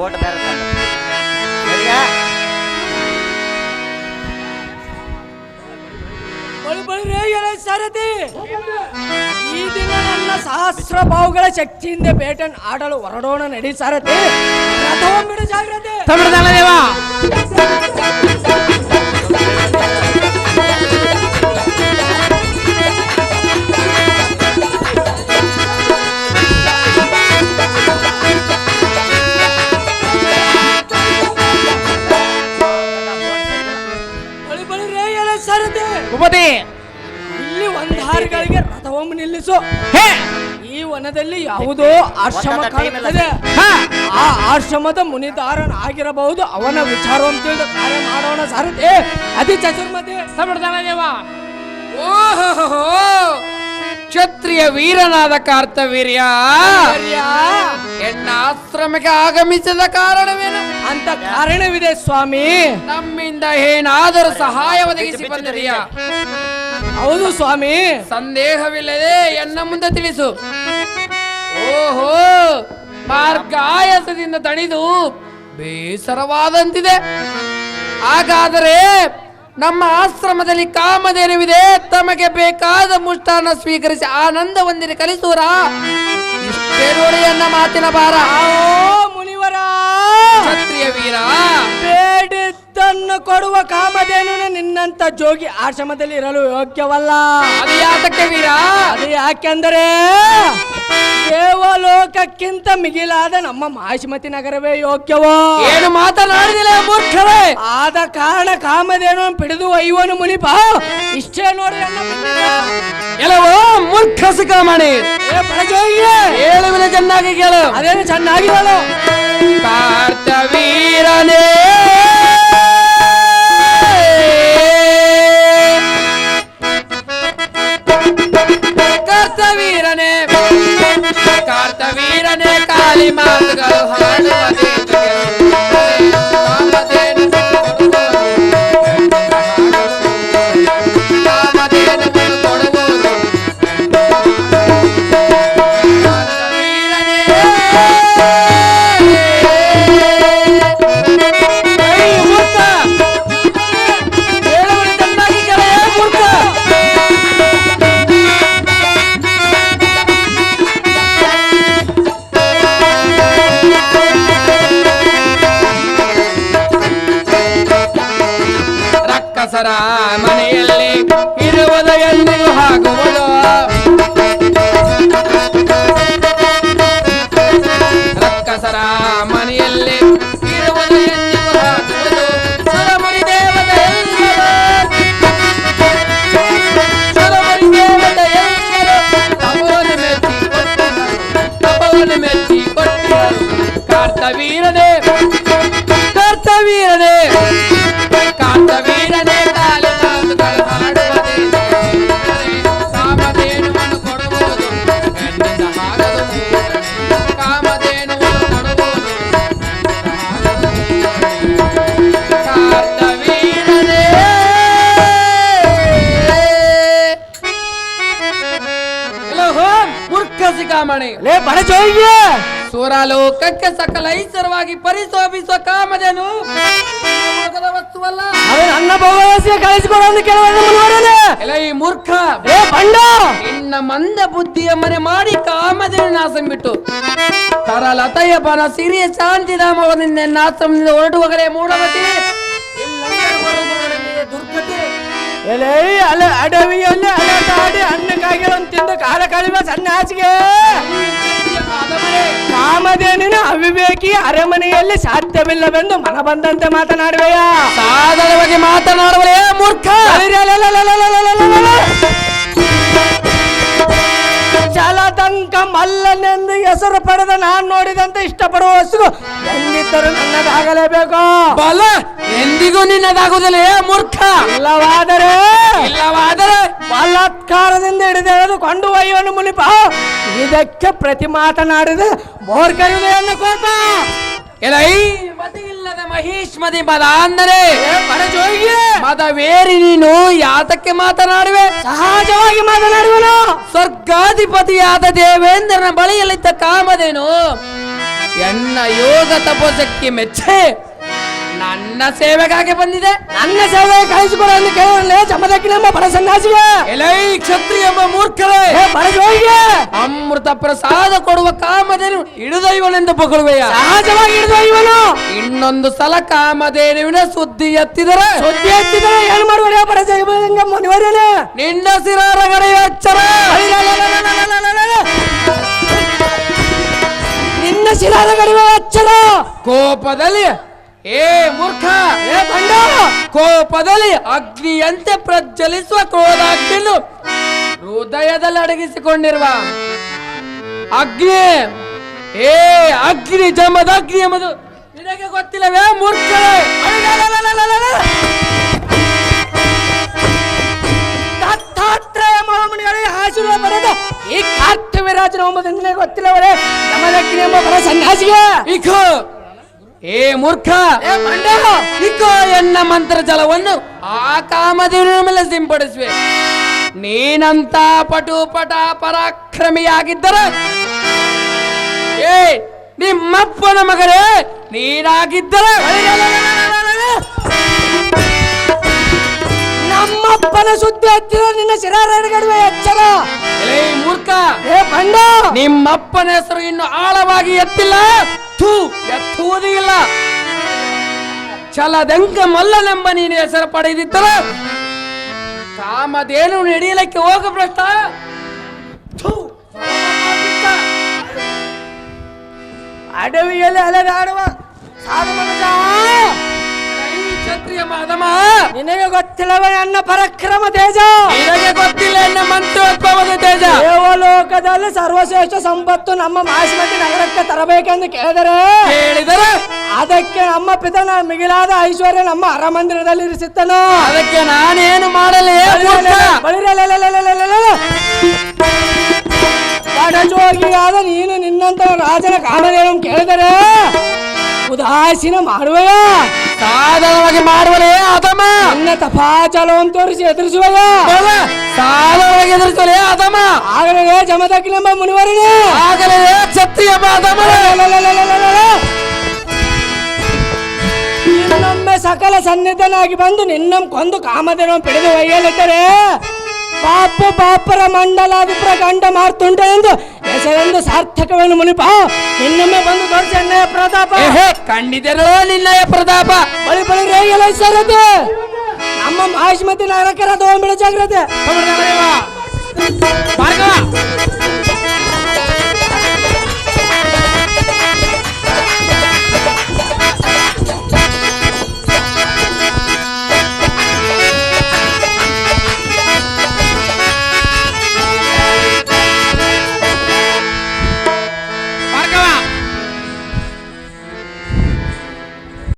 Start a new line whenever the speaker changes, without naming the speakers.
Coat ಬೇರೆ
ಸಾರಥಿ ಈ ದಿನ ನನ್ನ ಸಹಸ್ರ ಬಾವುಗಳ ಶಕ್ತಿಯಿಂದ ಬೇಟನ್ ಆಡಲು ಹೊರಡೋಣ ನಡಿ ಸಾರಥಿ ಜಾಗ್ರತೆ
ಭೂಪತಿ
ಇಲ್ಲಿ ಒಂದಾರುಗಳಿಗೆ ರಥವೊಮ್ಮೆ ನಿಲ್ಲಿಸು.
ಹೇ!
ಈ ವನದಲ್ಲಿ ಯಾವುದೋ ಆಶ್ರಮ ಕಾಣುತ್ತದೆ. ಆ ಆಶ್ರಮದ ಮುನಿದಾರನ್ ಆಗಿರಬಹುದು. ಅವನ ವಿಚಾರವನ್ನು ತಿಳಿದು ಕಾರ್ಯ ಮಾಡೋಣ ಸಾರಥಿ. ಅತಿ ಚತುರ್ಮತಿ.
ದೇವ ಓಹೋ ಕ್ಷತ್ರಿಯ ವೀರನಾದ ಕಾರ್ತವೀರ್ಯ ಎನ್ನ ಆಶ್ರಮಕ್ಕೆ ಆಗಮಿಸಿದ ಕಾರಣವೇನು?
ಅಂತ ಕಾರಣವಿದೆ ಸ್ವಾಮಿ.
ನಮ್ಮಿಂದ ಏನಾದರೂ ಸಹಾಯ ಒದಗಿಸಿ ಬಂದಿದೆಯಾ?
ಹೌದು ಸ್ವಾಮಿ.
ಸಂದೇಹವಿಲ್ಲದೆ ಎನ್ನ ಮುಂದೆ ತಿಳಿಸು. ಓಹೋ ಮಾರ್ಗಾಯಸದಿಂದ ತಣಿದು ಬೇಸರವಾದಂತಿದೆ. ಹಾಗಾದರೆ ನಮ್ಮ ಆಶ್ರಮದಲ್ಲಿ ಕಾಮಧೇನುವಿದೆ. ತಮಗೆ ಬೇಕಾದ ಮುಷ್ಟಾನ ಸ್ವೀಕರಿಸಿ ಆನಂದ ಹೊಂದಿರಿ ಕಲಿಸುವರಾ? ಇಷ್ಟೇ ನೋಡಿ ಎನ್ನ ಮಾತಿನ ಭಾರ.
ಕಾಮಧೇನು ನಿನ್ನಂತ ಜೋಗಿ ಆಶ್ರಮದಲ್ಲಿ ಇರಲು ಯೋಗ್ಯವಲ್ಲ.
ಅದು ಯಾತಕ್ಕೆ ವೀರ?
ಅದು ಯಾಕೆಂದರೆ ದೇವಲೋಕಕ್ಕಿಂತ ಮಿಗಿಲಾದ ನಮ್ಮ ಮಾಹಿಮತಿ ನಗರವೇ ಯೋಗ್ಯವೋ?
ಏನು ಮಾತನಾಡಿದಿಲ್ಲ ಮೂರ್ಖವೇ
ಆದ ಕಾರಣ ಕಾಮಧೇನು ಪಿಡಿದು ಐವನು ಮುನಿಪ. ಇಷ್ಟೇ ನೋಡಿ.
ಎಲ್ಲವೋ ಮೂರ್ಖ ಸಿಕ್ಕಾಮಣಿ ಹೇಳುವಿನ ಚೆನ್ನಾಗಿ ಕೇಳು.
ಅದೇನು ಚೆನ್ನಾಗಿ ಹೇಳು.
ಕಾರ್ತವೀರನೇ ಕಾಲಿ ರಕ್ಕಸರ ಮನೆಯಲ್ಲಿ ಸಿಕಾಮಣಿ
ಲೇ
ಸೂರಲೋಕಕ್ಕೆ ಸಕಲ ಐಶ್ವರವಾಗಿ ಪರಿಶೋಭಿಸುವ ಕಾಮಧೇನು ವಸ್ತುವಲ್ಲ
ಅವನು ನನ್ನ ಅಂತ ಮುನಿವರನೇ!
ಈ ಮೂರ್ಖ.
ಏ ಬಂಡ
ಇನ್ನ ಮಂದ ಬುದ್ಧಿಯ ಮನೆ ಮಾಡಿ ಕಾಮಧೇನು ನಾಶ ಬಿಟ್ಟು. ತರಲತೆಯ ಬನ ಸಿರಿಯ ಶಾಂತಿಧಾಮವದಿಂದ ನಾಶದಿಂದ ಹೊರಟುವಗಲೇ
ಎಲೆ ಅಲೆ ಅಡವಿಯಲ್ಲಿ ಅಲೆದಾಡಿ ಅನ್ನ ಕಾಯಿಗಳನ್ನು ತಿಂದು ಕಾಲ ಕಳಿವ ಸಣ್ಣ ಹಾಸಿಗೆ ಕಾಮಧೇನಿನ ಅವಿವೇಕಿ ಅರಮನೆಯಲ್ಲಿ ಸಾಧ್ಯವಿಲ್ಲವೆಂದು ಮನ ಬಂದಂತೆ ಮಾತನಾಡುವೆಯ
ಸಾಧನವಾಗಿ ಮಾತನಾಡುವಲೇ ಮೂರ್ಖ!
ಜಲದಂಕ ಮಲ್ಲನೆಂದು ಹೆಸರು ಪಡೆದ ನಾನು ನೋಡಿದಂತೆ ಇಷ್ಟಪಡುವ ಹಸುಗು ಎಂದಿದ್ದರೂ ನನ್ನದಾಗಲೇಬೇಕು.
ಬಲ ಎಂದಿಗೂ ನಿನ್ನದಾಗುವುದಿಲ್ಲ ಏ ಮೂರ್ಖ.
ಇಲ್ಲವಾದರೆ
ಇಲ್ಲವಾದರೆ
ಬಲಾತ್ಕಾರದಿಂದ ಹಿಡಿದೆಳೆದು ಕೊಂಡು ಒಯ್ಯುವನು ಮುನಿಪ. ಇದಕ್ಕೆ ಪ್ರತಿ ಮಾತನಾಡಿದ ಬೋರ್ಕರಿದೆಯನ್ನು ಕೋಪ
ಎಲೈ ಮದಿಯಿಲ್ಲದ ಮಹೇಶ್ ಮದಿ ಮದ ಅಂದರೆ ಮದವೇರಿ ನೀನು ಯಾತಕ್ಕೆ ಮಾತನಾಡುವೆ?
ಸಹಜವಾಗಿ ಮಾತನಾಡುವನು.
ಸ್ವರ್ಗಾಧಿಪತಿಯಾದ ದೇವೇಂದ್ರನ ಬಳಿಯಲ್ಲಿದ್ದ ಕಾಮಧೇನು ಎನ್ನ ಯೋಗ ತಪೋಸಕ್ಕೆ ಮೆಚ್ಚೆ. ನನ್ನ ಸೇವೆಗಾಗಿ ಬಂದಿದೆ.
ನನ್ನ ಸೇವೆ ಕಳಿಸಿಕೊಡು ಎಂದು ಕೇಳಲೇ ಜಮದಕ್ಕಿನೆಂಬ ಬಡ ಸನ್ಯಾಸಿಗೆ
ಎಲೈ ಕ್ಷತ್ರಿಯ ಎಂಬ ಮೂರ್ಖರೇ.
ಬಡಜೋಯಿಗೆ
ಅಮೃತ ಪ್ರಸಾದ ಕೊಡುವ ಕಾಮಧೇನು ಹಿಡಿದೈವನೆಂದು ಪೊಗಳುವೆಯ
ಸಹಜವಾಗಿ ಹಿಡಿದು ಇವನು.
ಇನ್ನೊಂದು ಸಲ ಕಾಮಧೇನುವಿನ ಸುದ್ದಿ ಎತ್ತಿದರೆ.
ಸುದ್ದಿ ಎತ್ತಿದರೆ ಏನ್ ಮಾಡುವ ಬಡ ಜೈವಂಗ ಮುನಿವರೇನೆ
ನಿನ್ನ ಸಿರಾರಗಡೆಯ ಎಚ್ಚರ
ಎಚ್ಚರ
ಕೋಪದಲ್ಲಿ, ಏ ಮೂರ್ಖ,
ಏ ಬಂಡ
ಕೋಪದಲ್ಲಿ ಅಗ್ನಿಯಂತೆ ಪ್ರಜ್ವಲಿಸುವ ಕ್ರೋಧಾಗ್ನಿಯನ್ನು ಹೃದಯದಲ್ಲಿ ಅಡಗಿಸಿಕೊಂಡಿರುವ ಅಗ್ನಿ, ಏ ಅಗ್ನಿ, ಜಮದ ಅಗ್ನಿ ಎಂಬುದು ನಿನಗೆ ಗೊತ್ತಿಲ್ಲವೇ ಮೂರ್ಖ
ದತ್ತಾತ್ರೇಯ ಮಹಾಮುನಿಗಳೇ ಆಶೀರ್ವಾದ ಬರೆದ ಈ ಕಾರ್ತಿವೀರಾಜನ ಒಂಬತ್ತು ಗೊತ್ತಿಲ್ಲವರೇ? ಜಮದಕ್ಕಿನಿ ಎಂಬ ಬರ ಸನ್ಯಾಸಿಗೆ?
ಇಕೋ ಏ ಮೂರ್ಖ ಇಕೋ ಎನ್ನ ಮಂತ್ರ ಜಲವನ್ನು ಆ ಕಾಮದೇವನ ಮೇಲೆ ಸಿಂಪಡಿಸುವೆ. ನೀನಂತ ಪಟು ಪಟ ಪರಾಕ್ರಮಿಯಾಗಿದ್ದರೆ ಏ ನಿಮ್ಮಪ್ಪನ ಮಗನೇ ನೀನಾಗಿದ್ದರೆ
ನಮ್ಮಪ್ಪನ ಸುದ್ದಿ ಹತ್ತಿರ ನಿನ್ನ ಶಿರಾರ ಗಡಿವೆ ಎಚ್ಚರ.
ಮೂರ್ಖ!
ಏ ಬಂಡ
ನಿಮ್ಮಪ್ಪನ ಹೆಸರು ಇನ್ನು ಆಳವಾಗಿ ಎತ್ತಿಲ್ಲ. ಥೂ ಎತ್ತುವುದೂ ಇಲ್ಲ. ಚಲದಂಕ ಮಲ್ಲನೆಂಬ ನೀನು ಹೆಸರು ಪಡೆದಿದ್ದರ ಕಾಮದೇನು ನಡೆಯಲಿಕ್ಕೆ ಹೋಗ ಭ್ರಷ್ಟ.
ಅಡವಿಯಲ್ಲಿ ಅಲೆದಾಡುವ ಸಾಧು ಮನುಜ
ಈ ಕ್ಷತ್ರಿಯ ಮಾಧಮ
ನಿನಗೆ ಗೊತ್ತಿಲ್ಲವ ನನ್ನ ಪರಾಕ್ರಮ ತೇಜ?
ನಿನಗೆ ಗೊತ್ತಿಲ್ಲ ಎನ್ನ ಮಂತ್ರೋದ್ಭವದ ತೇಜ?
ದೇವಲೋಕದಲ್ಲಿ ಸರ್ವಶ್ರೇಷ್ಠ ಸಂಪತ್ತು ನಮ್ಮ ಮಾಸಿಮತಿ ನಗರಕ್ಕೆ ತರಬೇಕೆಂದು ಕೇಳಿದರೆ
ಹೇಳಿದರೆ
ಅದಕ್ಕೆ ನಮ್ಮ ಪಿತನ ಮಿಗಿಲಾದ ಐಶ್ವರ್ಯ ನಮ್ಮ ಅರಮಂದಿರದಲ್ಲಿ ಇರಿಸಿತ್ತನು.
ಅದಕ್ಕೆ ನಾನೇನು ಮಾಡಲಿ?
ಬಡಜೋಗಿಯಾದ ನೀನು ನಿನ್ನಂತ ರಾಜನ ಕಾಮಧೇನು ಕೇಳಿದರೆ ಉದಾಸೀನ ಮಾಡುವಯ?
ಸಾಧನವಾಗಿ ಮಾಡುವಲೇ ಆತಮ್ಮ.
ನಿನ್ನ ತಪಾಚಲವನ್ನು ತೋರಿಸಿ ಎದುರಿಸುವಯ?
ಸಾಧನವಾಗಿ ಎದುರಿಸಲೇ ಅದಮ
ಆಗಲೇ ನಮ್ಮ ಮುನಿವರನೇ.
ಆಗಲೇ ಛತ್ರಿ ಎಂಬ ಆತಮ್ಮ.
ಇನ್ನೊಮ್ಮೆ ಸಕಲ ಸನ್ನಿಧನಾಗಿ ಬಂದು ನಿನ್ನ ಕೊಂದು ಕಾಮದೇನ ಪಿಡಿದು ಒಯ್ಯಲಿದ್ದರೆ ಪಾಪ ಪಾಪರ ಮಂಡಲಾಧಿಪರ ಗಂಡ ಮಾಡ್ತುಂಟ ಎಂದು ಹೆಸರೆಂದು ಸಾರ್ಥಕವನ್ನು ಮುನಿಪ. ಇನ್ನೊಮ್ಮೆ ಬಂದು ತೋರಿಸಿ ಅಣ್ಣಯ್ಯ ಪ್ರತಾಪ.
ಕಂಡಿದ್ದರೋ ನಿನ್ನಯ ಪ್ರತಾಪ.
ಬಳಿ ಬಳಿ ರೇಗಲ ಸರತೆ ನಮ್ಮ ಮಾಹಿತಿ ನಾಯಕರ ತಗೊಂಡ್ಬಿಡ ಬಿಡ ಜಾಗ್ರತೆ
ಭಾರ್ಗವ.